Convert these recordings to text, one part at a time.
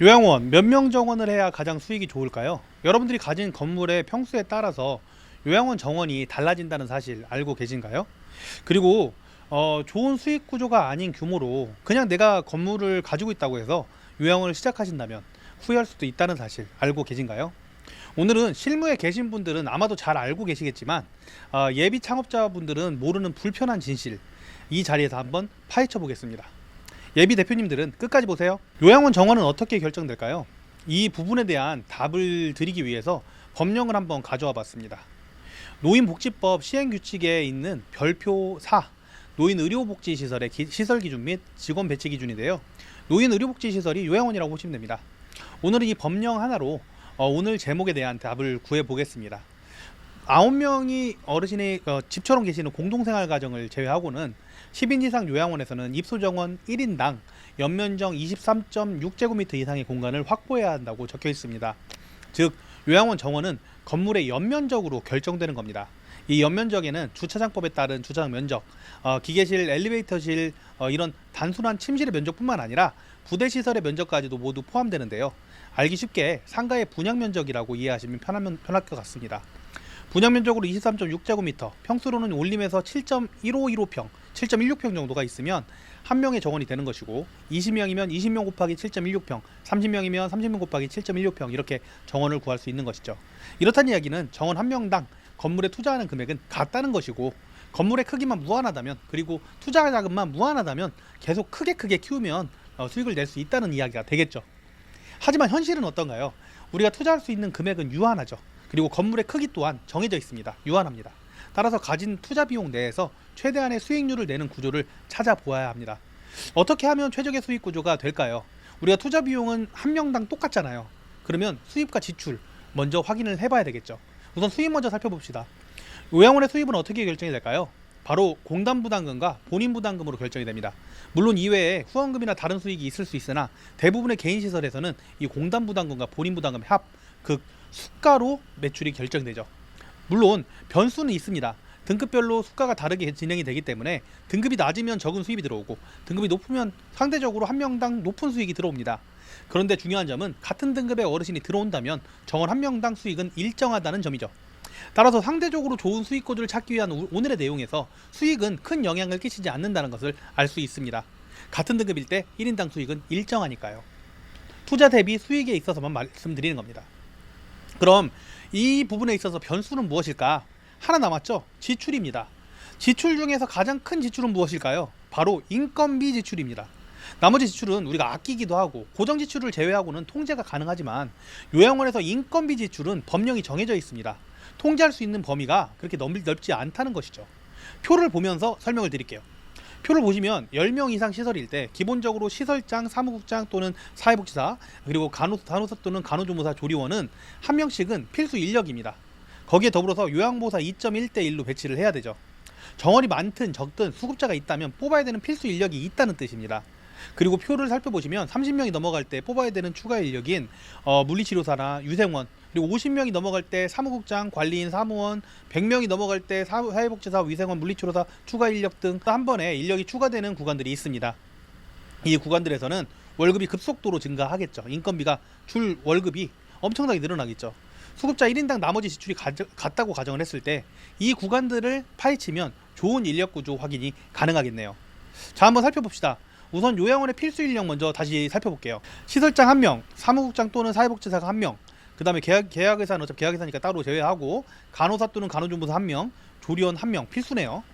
요양원 몇 명 정원을 해야 가장 수익이 좋을까요? 여러분들이 가진 건물의 평수에 따라서 요양원 정원이 달라진다는 사실 알고 계신가요? 그리고 어, 좋은 수익 구조가 아닌 규모로 그냥 내가 건물을 가지고 있다고 해서 요양원을 시작하신다면 후회할 수도 있다는 사실 알고 계신가요? 오늘은 실무에 계신 분들은 아마도 잘 알고 계시겠지만 어, 예비 창업자분들은 모르는 불편한 진실 이 자리에서 한번 파헤쳐 보겠습니다. 예비 대표님들은 끝까지 보세요. 요양원 정원은 어떻게 결정될까요? 이 부분에 대한 답을 드리기 위해서 법령을 한번 가져와 봤습니다. 노인복지법 시행규칙에 있는 별표 4 노인 의료복지시설의 기- 시설 기준 및 직원 배치 기준인데요. 노인 의료복지시설이 요양원이라고 보시면 됩니다. 오늘은 이 법령 하나로 어, 오늘 제목에 대한 답을 구해 보겠습니다. 아홉 명이 어르신이 어, 집처럼 계시는 공동생활 가정을 제외하고는 10인 이상 요양원에서는 입소 정원 1인당 연면적 23.6제곱미터 이상의 공간을 확보해야 한다고 적혀 있습니다. 즉 요양원 정원은 건물의 연면적으로 결정되는 겁니다. 이 연면적에는 주차장법에 따른 주차장 면적, 어, 기계실, 엘리베이터실 어, 이런 단순한 침실의 면적뿐만 아니라 부대 시설의 면적까지도 모두 포함되는데요. 알기 쉽게 상가의 분양 면적이라고 이해하시면 편하면 편할 것 같습니다. 분양 면적으로 23.6제곱미터, 평수로는 올림에서 7.1515평, 7.16평 정도가 있으면 한 명의 정원이 되는 것이고 20명이면 20명 곱하기 7.16평, 30명이면 30명 곱하기 7.16평 이렇게 정원을 구할 수 있는 것이죠. 이렇다는 이야기는 정원 한 명당 건물에 투자하는 금액은 같다는 것이고 건물의 크기만 무한하다면 그리고 투자 자금만 무한하다면 계속 크게 크게 키우면 어, 수익을 낼 수 있다는 이야기가 되겠죠. 하지만 현실은 어떤가요? 우리가 투자할 수 있는 금액은 유한하죠. 그리고 건물의 크기 또한 정해져 있습니다. 유한합니다. 따라서 가진 투자 비용 내에서 최대한의 수익률을 내는 구조를 찾아보아야 합니다. 어떻게 하면 최적의 수익 구조가 될까요? 우리가 투자 비용은 한 명당 똑같잖아요. 그러면 수입과 지출 먼저 확인을 해봐야 되겠죠. 우선 수입 먼저 살펴봅시다. 요양원의 수입은 어떻게 결정이 될까요? 바로 공단 부담금과 본인 부담금으로 결정이 됩니다. 물론 이외에 후원금이나 다른 수익이 있을 수 있으나 대부분의 개인 시설에서는 이 공단 부담금과 본인 부담금 합, 그 수가로 매출이 결정되죠. 물론 변수는 있습니다. 등급별로 수가가 다르게 진행이 되기 때문에 등급이 낮으면 적은 수입이 들어오고 등급이 높으면 상대적으로 한 명당 높은 수익이 들어옵니다. 그런데 중요한 점은 같은 등급의 어르신이 들어온다면 정원 한 명당 수익은 일정하다는 점이죠. 따라서 상대적으로 좋은 수익 구조를 찾기 위한 오- 오늘의 내용에서 수익은 큰 영향을 끼치지 않는다는 것을 알 수 있습니다. 같은 등급일 때 1인당 수익은 일정하니까요. 투자 대비 수익에 있어서만 말씀드리는 겁니다. 그럼 이 부분에 있어서 변수는 무엇일까? 하나 남았죠? 지출입니다. 지출 중에서 가장 큰 지출은 무엇일까요? 바로 인건비 지출입니다. 나머지 지출은 우리가 아끼기도 하고 고정 지출을 제외하고는 통제가 가능하지만 요양원에서 인건비 지출은 법령이 정해져 있습니다. 통제할 수 있는 범위가 그렇게 넓, 넓지 않다는 것이죠. 표를 보면서 설명을 드릴게요. 표를 보시면 10명 이상 시설일 때 기본적으로 시설장, 사무국장 또는 사회복지사 그리고 간호, 간호사 또는 간호조무사 조리원은 한 명씩은 필수 인력입니다. 거기에 더불어서 요양보호사 2.1대 1로 배치를 해야 되죠. 정원이 많든 적든 수급자가 있다면 뽑아야 되는 필수 인력이 있다는 뜻입니다. 그리고 표를 살펴보시면 30명이 넘어갈 때 뽑아야 되는 추가 인력인 어, 물리치료사나 유생원 그리고 50명이 넘어갈 때 사무국장, 관리인, 사무원, 100명이 넘어갈 때 사- 사회복지사, 위생원, 물리치료사 추가 인력 등 한 번에 인력이 추가되는 구간들이 있습니다. 이 구간들에서는 월급이 급속도로 증가하겠죠. 인건비가 줄 월급이 엄청나게 늘어나겠죠. 수급자 1인당 나머지 지출이 같다고 가정을 했을 때 이 구간들을 파헤치면 좋은 인력 구조 확인이 가능하겠네요. 자, 한번 살펴봅시다. 우선 요양원의 필수 인력 먼저 다시 살펴볼게요. 시설장 1명, 사무국장 또는 사회복지사가 1명, 그 다음에 계약, 계약의사는 어차피 계약의사니까 따로 제외하고 간호사 또는 간호조무사 1명, 조리원 1명 필수네요.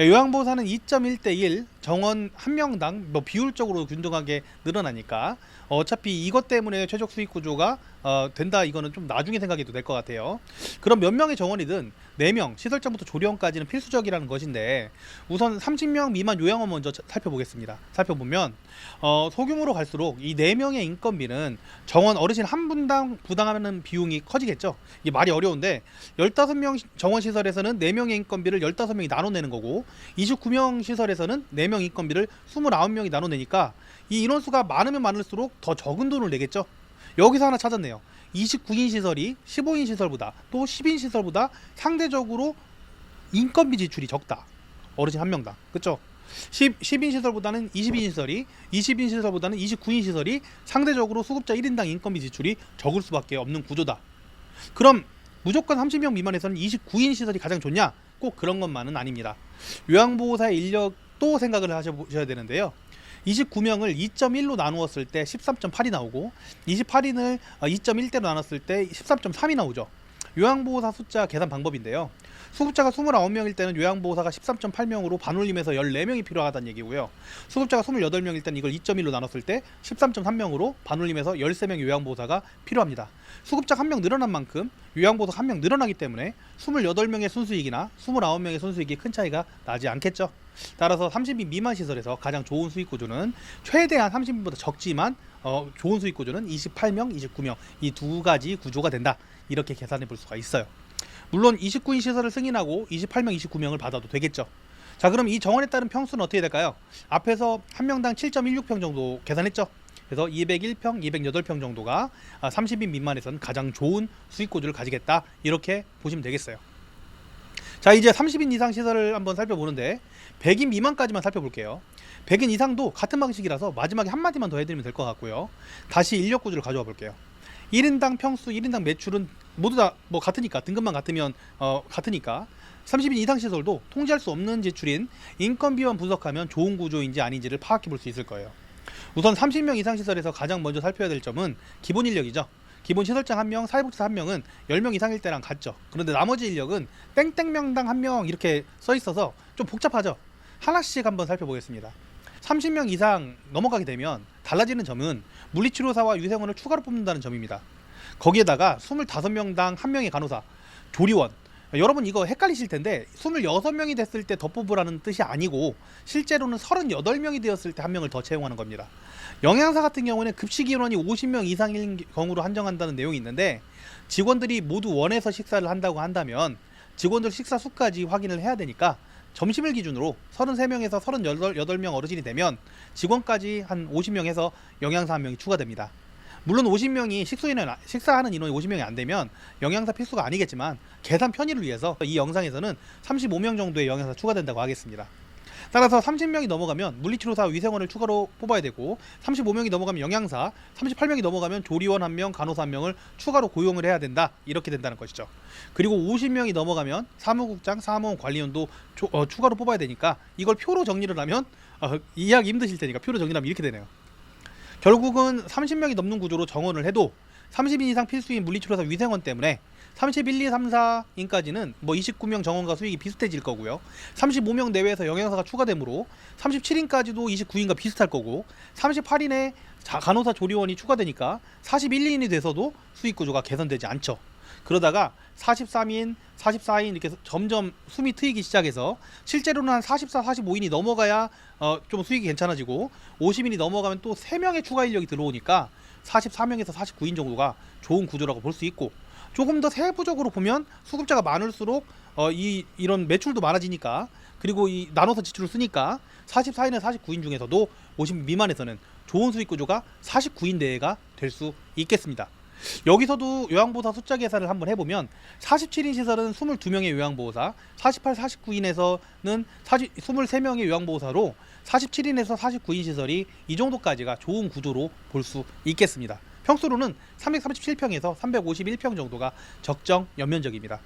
예, 요양보호사는 2.1대 1 정원 한 명당 뭐 비율적으로 균등하게 늘어나니까 어차피 이것 때문에 최적 수익 구조가 어, 된다 이거는 좀 나중에 생각해도 될것 같아요. 그럼 몇 명의 정원이든 4명 시설장부터 조리원까지는 필수적이라는 것인데 우선 30명 미만 요양원 먼저 자- 살펴보겠습니다. 살펴보면 어, 소규모로 갈수록 이 4명의 인건비는 정원 어르신 한 분당 부담하는 비용이 커지겠죠. 이게 말이 어려운데 15명 정원 시설에서는 4명의 인건비를 15명이 나눠내는 거고 29명 시설에서는 4명 인건비를 29명이 나눠내니까 이 인원수가 많으면 많을수록 더 적은 돈을 내겠죠. 여기서 하나 찾았네요. 29인 시설이 15인 시설보다 또 10인 시설보다 상대적으로 인건비 지출이 적다. 어르신 한 명당. 그렇죠? 10, 10인 시설보다는 20인 시설이 20인 시설보다는 29인 시설이 상대적으로 수급자 1인당 인건비 지출이 적을 수밖에 없는 구조다. 그럼 무조건 30명 미만에서는 29인 시설이 가장 좋냐? 꼭 그런 것만은 아닙니다. 요양보호사의 인력 도 생각을 하셔야 되는데요. 29명을 2.1로 나누었을 때 13.8이 나오고 28인을 2.1대로 나눴을 때 13.3이 나오죠. 요양보호사 숫자 계산 방법인데요. 수급자가 29명일 때는 요양보호사가 13.8명으로 반올림해서 14명이 필요하다는 얘기고요. 수급자가 28명일 때는 이걸 2.1로 나눴을 때 13.3명으로 반올림해서 13명 요양보호사가 필요합니다. 수급자가 한명 늘어난 만큼 요양보호사 한 명 늘어나기 때문에 28명의 순수익이나 29명의 순수익이 큰 차이가 나지 않겠죠. 따라서 30인 미만 시설에서 가장 좋은 수익 구조는 최대한 30인보다 적지만 어, 좋은 수익 구조는 28명, 29명 이 두 가지 구조가 된다. 이렇게 계산해 볼 수가 있어요. 물론 29인 시설을 승인하고 28명, 29명을 받아도 되겠죠. 자, 그럼 이 정원에 따른 평수는 어떻게 될까요? 앞에서 한 명당 7.16평 정도 계산했죠. 그래서 201평, 208평 정도가 30인 미만에서는 가장 좋은 수익 구조를 가지겠다. 이렇게 보시면 되겠어요. 자, 이제 30인 이상 시설을 한번 살펴보는데 100인 미만까지만 살펴볼게요. 100인 이상도 같은 방식이라서 마지막에 한마디만 더 해드리면 될 것 같고요. 다시 인력 구조를 가져와 볼게요. 1인당 평수, 1인당 매출은 모두 다 뭐 같으니까 등급만 같으면 어 같으니까 30인 이상 시설도 통제할 수 없는 지출인 인건비만 분석하면 좋은 구조인지 아닌지를 파악해 볼 수 있을 거예요. 우선 30명 이상 시설에서 가장 먼저 살펴야 될 점은 기본 인력이죠. 기본 시설장 1명, 사회복지사 1명은 10명 이상일 때랑 같죠. 그런데 나머지 인력은 땡땡명당 1명 이렇게 써 있어서 좀 복잡하죠. 하나씩 한번 살펴보겠습니다. 30명 이상 넘어가게 되면 달라지는 점은 물리치료사와 유생원을 추가로 뽑는다는 점입니다. 거기에다가 25명당 1명의 간호사, 조리원. 여러분 이거 헷갈리실 텐데 26명이 됐을 때 더 뽑으라는 뜻이 아니고 실제로는 38명이 되었을 때 한 명을 더 채용하는 겁니다. 영양사 같은 경우는 급식 인원이 50명 이상인 경우로 한정한다는 내용이 있는데 직원들이 모두 원해서 식사를 한다고 한다면 직원들 식사 수까지 확인을 해야 되니까 점심을 기준으로 33명에서 38명 어르신이 되면 직원까지 한 50명에서 영양사 한 명이 추가됩니다. 물론 50명이 식수인원 식사하는 인원이 50명이 안 되면 영양사 필수가 아니겠지만 계산 편의를 위해서 이 영상에서는 35명 정도의 영양사 추가된다고 하겠습니다. 따라서 30명이 넘어가면 물리치료사 위생원을 추가로 뽑아야 되고 35명이 넘어가면 영양사 38명이 넘어가면 조리원 1명 간호사 1명을 추가로 고용을 해야 된다. 이렇게 된다는 것이죠. 그리고 50명이 넘어가면 사무국장 사무원 관리원도 조, 어, 추가로 뽑아야 되니까 이걸 표로 정리를 하면 어, 이해하기 힘드실 테니까 표로 정리하면 이렇게 되네요 결국은 30명이 넘는 구조로 정원을 해도 30인 이상 필수인 물리치료사 위생원 때문에 31, 2, 3, 4인까지는 뭐 29명 정원과 수익이 비슷해질 거고요. 35명 내외에서 영양사가 추가되므로 37인까지도 29인과 비슷할 거고 38인에 간호사 조리원이 추가되니까 41인이 돼서도 수익 구조가 개선되지 않죠. 그러다가 43인, 44인 이렇게 점점 숨이 트이기 시작해서 실제로는 한 44, 45인이 넘어가야 어, 좀 수익이 괜찮아지고 50인이 넘어가면 또 3명의 추가 인력이 들어오니까 44명에서 49인 정도가 좋은 구조라고 볼 수 있고 조금 더 세부적으로 보면 수급자가 많을수록 어, 이 이런 매출도 많아지니까 그리고 이 나눠서 지출을 쓰니까 44인에 49인 중에서도 50 미만에서는 좋은 수익 구조가 49인 내외가 될 수 있겠습니다. 여기서도 요양보호사 숫자 계산을 한번 해보면 47인 시설은 22명의 요양보호사, 48, 49인에서는 40, 23명의 요양보호사로 47인에서 49인 시설이 이 정도까지가 좋은 구조로 볼 수 있겠습니다. 평수로는 337평에서 351평 정도가 적정 연면적입니다.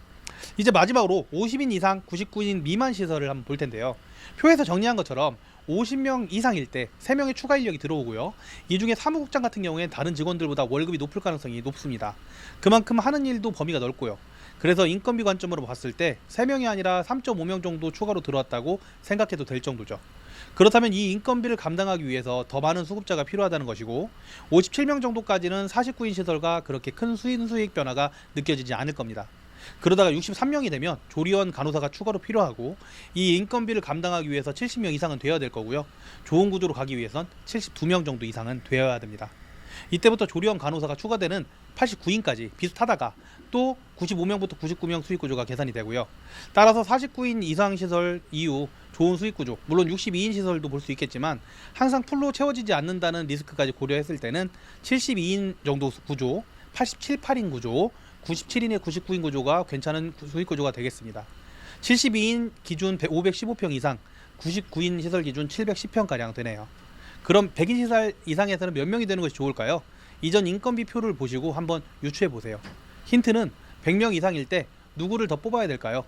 이제 마지막으로 50인 이상 99인 미만 시설을 한번 볼 텐데요. 표에서 정리한 것처럼 50명 이상일 때 3명의 추가 인력이 들어오고요. 이 중에 사무국장 같은 경우엔 다른 직원들보다 월급이 높을 가능성이 높습니다. 그만큼 하는 일도 범위가 넓고요. 그래서 인건비 관점으로 봤을 때 3명이 아니라 3.5명 정도 추가로 들어왔다고 생각해도 될 정도죠. 그렇다면 이 인건비를 감당하기 위해서 더 많은 수급자가 필요하다는 것이고 57명 정도까지는 49인 시설과 그렇게 큰 수인 수익 변화가 느껴지지 않을 겁니다. 그러다가 63명이 되면 조리원 간호사가 추가로 필요하고 이 인건비를 감당하기 위해서 70명 이상은 되어야 될 거고요. 좋은 구조로 가기 위해선 72명 정도 이상은 되어야 됩니다. 이때부터 조리원 간호사가 추가되는 89인까지 비슷하다가 또 95명부터 99명 수익 구조가 계산이 되고요. 따라서 49인 이상 시설 이후 좋은 수익 구조, 물론 62인 시설도 볼 수 있겠지만 항상 풀로 채워지지 않는다는 리스크까지 고려했을 때는 72인 정도 구조, 87, 8인 구조, 97인의 99인 구조가 괜찮은 수익 구조가 되겠습니다. 72인 기준 515평 이상 99인 시설 기준 710평 가량 되네요. 그럼 100인 시설 이상에서는 몇 명이 되는 것이 좋을까요? 이전 인건비 표를 보시고 한번 유추해 보세요. 힌트는 100명 이상일 때 누구를 더 뽑아야 될까요?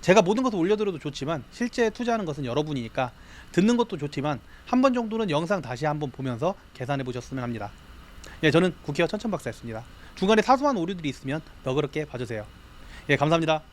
제가 모든 것을 올려드려도 좋지만 실제 투자하는 것은 여러분이니까 듣는 것도 좋지만 한 번 정도는 영상 다시 한번 보면서 계산해 보셨으면 합니다. 예, 저는 국회의원 천천박사였습니다. 중간에 사소한 오류들이 있으면 너그럽게 봐주세요. 예, 감사합니다.